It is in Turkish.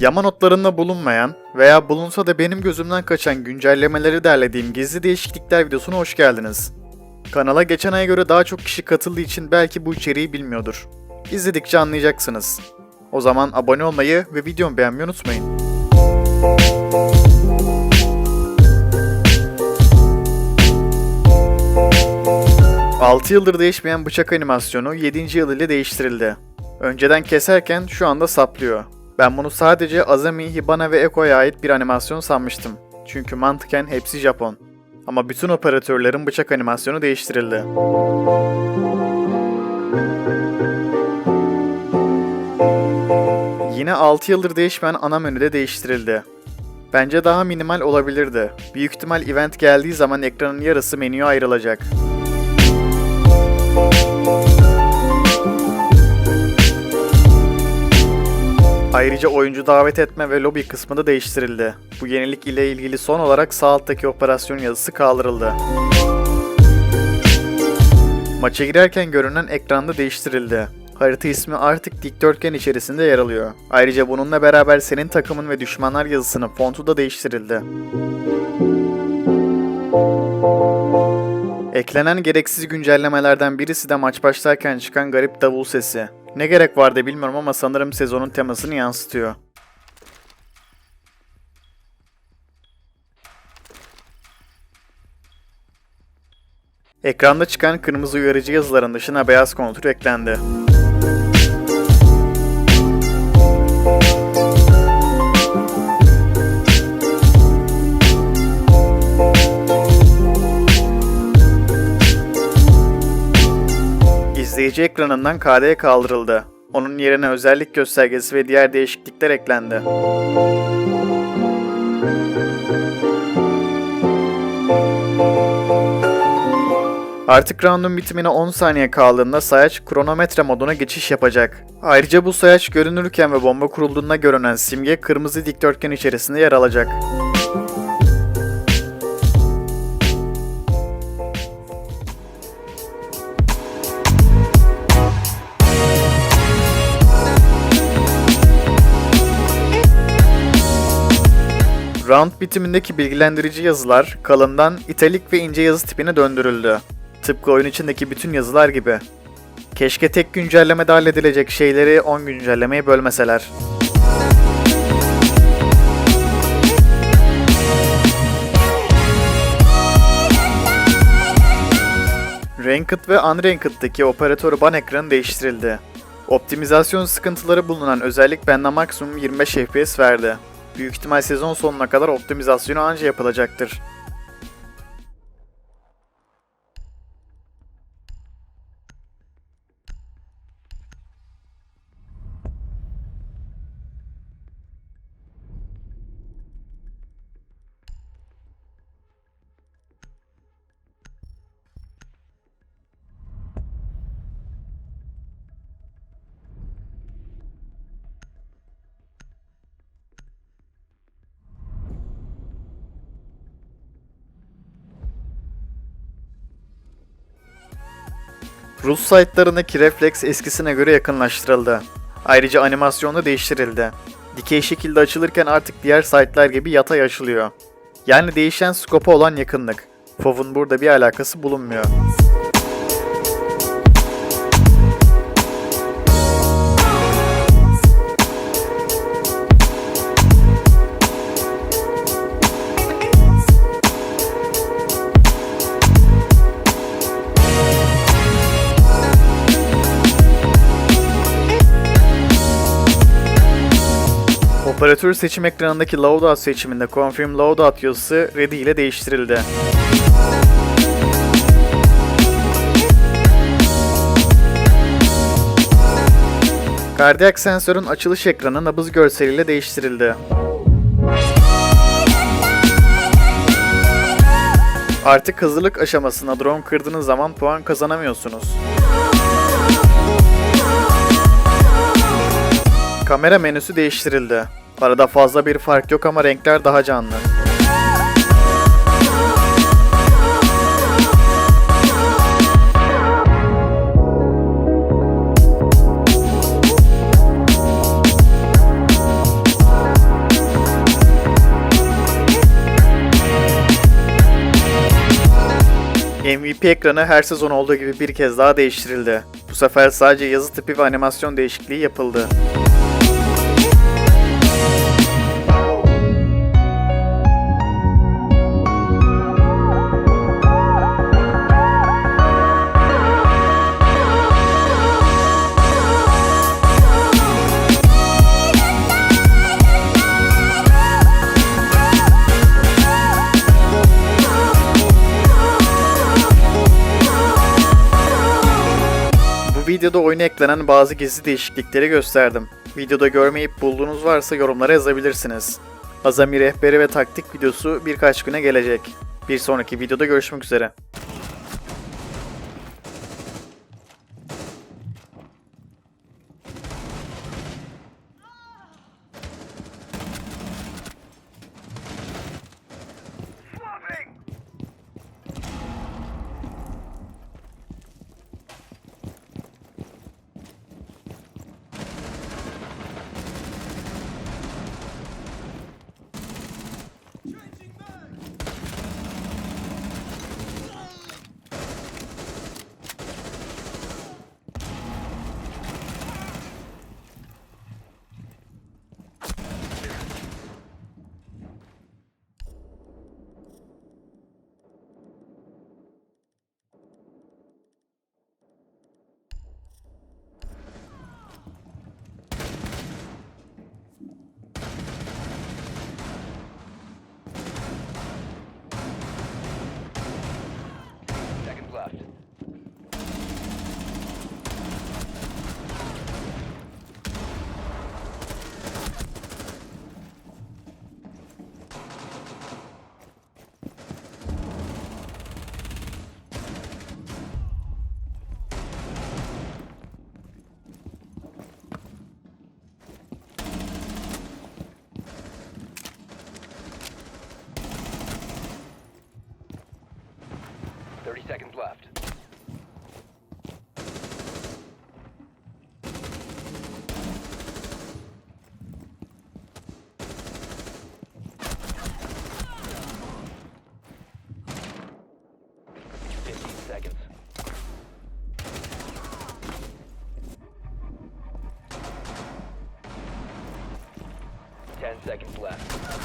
Yama notlarında bulunmayan veya bulunsa da benim gözümden kaçan güncellemeleri derlediğim gizli değişiklikler videosuna hoş geldiniz. Kanala geçen aya göre daha çok kişi katıldığı için belki bu içeriği bilmiyordur. İzledikçe anlayacaksınız. O zaman abone olmayı ve videomu beğenmeyi unutmayın. ...6 yıldır değişmeyen bıçak animasyonu 7. yıl ile değiştirildi. Önceden keserken şu anda saplıyor. Ben bunu sadece Azami, Hibana ve Eko'ya ait bir animasyon sanmıştım. Çünkü mantıken hepsi Japon. Ama bütün operatörlerin bıçak animasyonu değiştirildi. Yine 6 yıldır değişmeyen ana menü de değiştirildi. Bence daha minimal olabilirdi. Büyük ihtimal event geldiği zaman ekranın yarısı menüye ayrılacak. Ayrıca oyuncu davet etme ve lobi kısmı da değiştirildi. Bu yenilik ile ilgili son olarak sağ alttaki operasyon yazısı kaldırıldı. Maça girerken görünen ekranda değiştirildi. Harita ismi artık dikdörtgen içerisinde yer alıyor. Ayrıca bununla beraber senin takımın ve düşmanlar yazısının fontu da değiştirildi. Eklenen gereksiz güncellemelerden birisi de maç başlarken çıkan garip davul sesi. Ne gerek vardı bilmiyorum ama sanırım sezonun temasını yansıtıyor. Ekranda çıkan kırmızı uyarıcı yazıların dışına beyaz kontur eklendi. İzleyici ekranından KD kaldırıldı. Onun yerine özellik göstergesi ve diğer değişiklikler eklendi. Artık roundun bitimine 10 saniye kaldığında sayaç kronometre moduna geçiş yapacak. Ayrıca bu sayaç görünürken ve bomba kurulduğunda görünen simge kırmızı dikdörtgen içerisinde yer alacak. Round bitimindeki bilgilendirici yazılar kalından italik ve ince yazı tipine döndürüldü. Tıpkı oyun içindeki bütün yazılar gibi. Keşke tek güncellemede halledilecek şeyleri 10 güncellemeye bölmeseler. Ranked ve Unranked'daki operatör ban ekranı değiştirildi. Optimizasyon sıkıntıları bulunan özellik bende maksimum 25 FPS verdi. Büyük ihtimal sezon sonuna kadar optimizasyonu anca yapılacaktır. Rus site'larındaki refleks eskisine göre yakınlaştırıldı. Ayrıca animasyon da değiştirildi. Dikey şekilde açılırken artık diğer site'lar gibi yatay açılıyor. Yani değişen skopa olan yakınlık. FOV'un burada bir alakası bulunmuyor. Operatör seçim ekranındaki loadout seçiminde confirm loadout yazısı ready ile değiştirildi. Kardiyak sensörün açılış ekranı nabız görseliyle değiştirildi. Artık hazırlık aşamasına drone kırdığınız zaman puan kazanamıyorsunuz. Kamera menüsü değiştirildi. Arada fazla bir fark yok ama renkler daha canlı. MVP ekranı her sezon olduğu gibi bir kez daha değiştirildi. Bu sefer sadece yazı tipi ve animasyon değişikliği yapıldı. Videoda oyuna eklenen bazı gizli değişiklikleri gösterdim. Videoda görmeyip bulduğunuz varsa yorumlara yazabilirsiniz. Azami rehberi ve taktik videosu birkaç güne gelecek. Bir sonraki videoda görüşmek üzere. Seconds left. Ten seconds left.